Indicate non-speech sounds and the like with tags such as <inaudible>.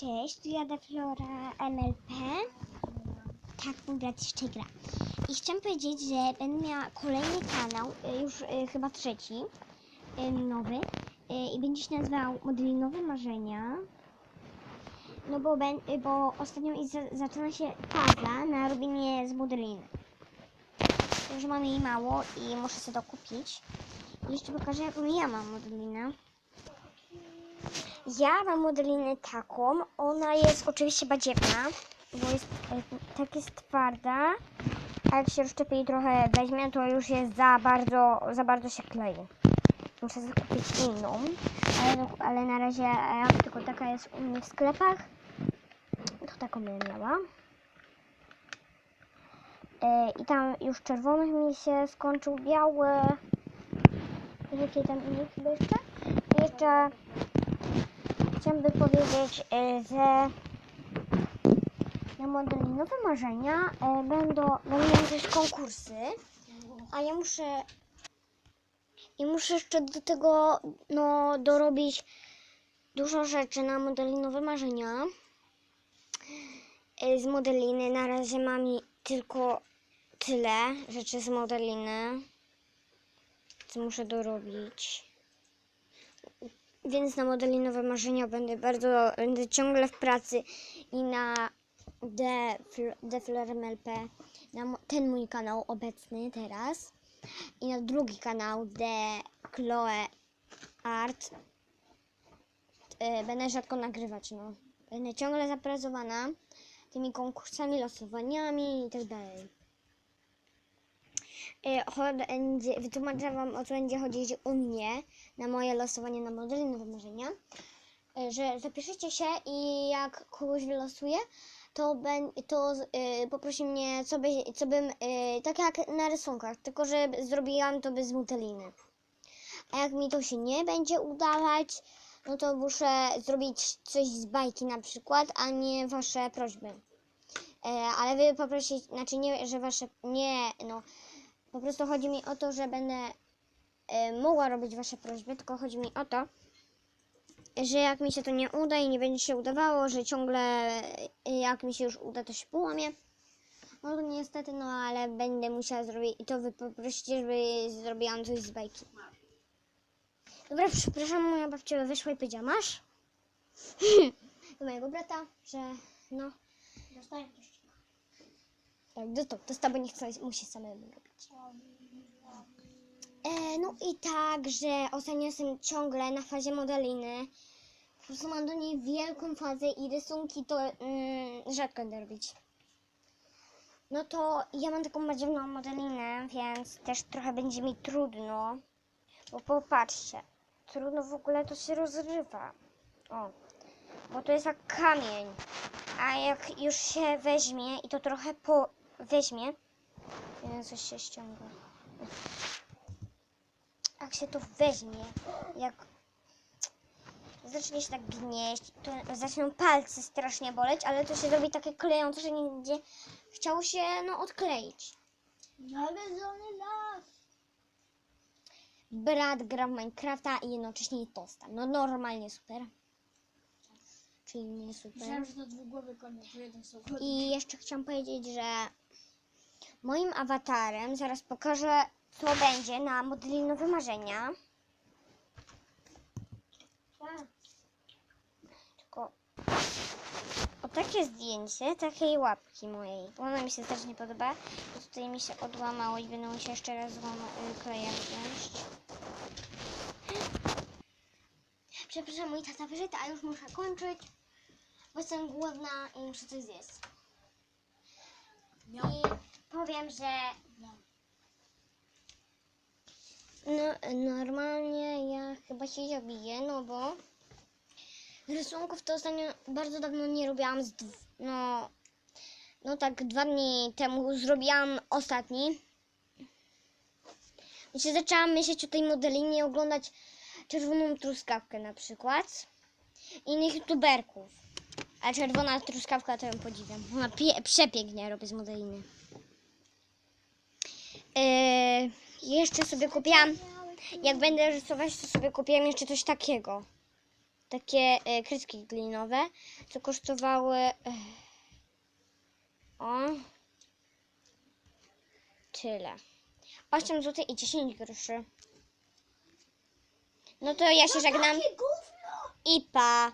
Cześć, tu Jada Flora MLP. Tak, mój brat jeszcze gra. I chciałam powiedzieć, że będę miała kolejny kanał, y, już y, chyba trzeci, y, nowy. I będzie się nazywał Modelinowe Marzenia. No bo, ben, bo ostatnio zaczyna się faza na robienie z modeliny. Że mam jej mało i muszę sobie to kupić. I jeszcze pokażę, jaką ja mam modelinę. Ja mam modelinę taką. Ona jest oczywiście badziewna, bo jest, e, tak jest twarda. A jak się rozszczepi i trochę weźmie, to już jest za bardzo, za bardzo się klei. Muszę zakupić inną, ale, ale na razie e, jak tylko taka jest u mnie w sklepach, to taką będę miała. E, I tam już czerwonych mi się skończył, białe. Jakie tam inne chyba jeszcze? Jeszcze chciałabym powiedzieć, e, że na modelinowe marzenia e, będą, będą też konkursy, a ja muszę i muszę jeszcze do tego no, dorobić dużo rzeczy na modelinowe marzenia. E, Z modeliny na razie mam tylko tyle rzeczy z modeliny, co muszę dorobić. Więc na modelinowe marzenia będę bardzo, będę ciągle w pracy i na The, Fl- The Florem LP, na ten mój kanał obecny teraz i na drugi kanał The Chloe Art e, będę rzadko nagrywać, no. Będę ciągle zapracowana tymi konkursami, losowaniami i tak dalej. Będzie- Wytłumaczę Wam o co będzie chodzić u mnie na moje losowanie na modeli nowe. E, Że zapiszecie się i jak kogoś wylosuję, to, ben, to y, poprosi mnie, co, by, co bym, y, tak jak na rysunkach, tylko że zrobiłam to bez muteliny. A jak mi to się nie będzie udawać, no to muszę zrobić coś z bajki na przykład, a nie wasze prośby. E, ale wy poprosić, znaczy nie, że wasze, nie, no, po prostu chodzi mi o to, że będę e, mogła robić wasze prośby, tylko chodzi mi o to, że jak mi się to nie uda i nie będzie się udawało, że ciągle e, jak mi się już uda, to się połamie. No to niestety, no ale będę musiała zrobić i to wy poprosicie, żeby zrobiłam coś z bajki. Dobra, przepraszam, moja babcia wyszła i powiedziała, masz? Do <laughs> mojego brata, że no, Dostaję też. Tak, dostał, dostał, bo nie chce, musi samemu robić. E, no i tak, że ostatnio jestem ciągle na fazie modeliny. Po prostu mam do niej wielką fazę i rysunki to mm, rzadko będę robić. No to ja mam taką badziewną modelinę, więc też trochę będzie mi trudno. Bo popatrzcie, trudno w ogóle to się rozrywa. O, bo to jest jak kamień. A jak już się weźmie i to trochę po weźmie, nie, coś się ściąga. Jak się to weźmie, jak zacznie się tak gnieść, to zaczną palce strasznie boleć, ale to się zrobi takie klejące, że nie będzie chciało się no odkleić. Nawiedzony las. Brat gra w Minecrafta i jednocześnie tosta. No normalnie super. Czyli nie super. Myślałem, że to dwugłowy to jeden są I jeszcze chciałam powiedzieć, że moim awatarem zaraz pokażę, co będzie na modelinowe marzenia. Tylko o takie zdjęcie, takiej łapki mojej. Ona mi się też nie podoba. Bo tutaj mi się odłamało i będę musiała jeszcze raz y, klejem wziąć. Przepraszam, mój tata wyszedł, a już muszę kończyć, bo jestem głodna i muszę coś zjeść. I powiem, że no, normalnie ja chyba się zabiję, no bo rysunków to ostatnio bardzo dawno nie robiłam, no, no tak dwa dni temu zrobiłam ostatni. I się zaczęłam myśleć o tej modelinie oglądać czerwoną truskawkę na przykład. Innych youtuberków. A czerwona truskawka to ją podziwiam. Ona przepięknie robi z modeliny. Yy, jeszcze sobie kupiłam, jak będę rysować, to sobie kupiłam jeszcze coś takiego. takie kryski glinowe, co kosztowały e, o tyle. 8 zł i 10 groszy. No to ja się żegnam Takie gówno! i pa!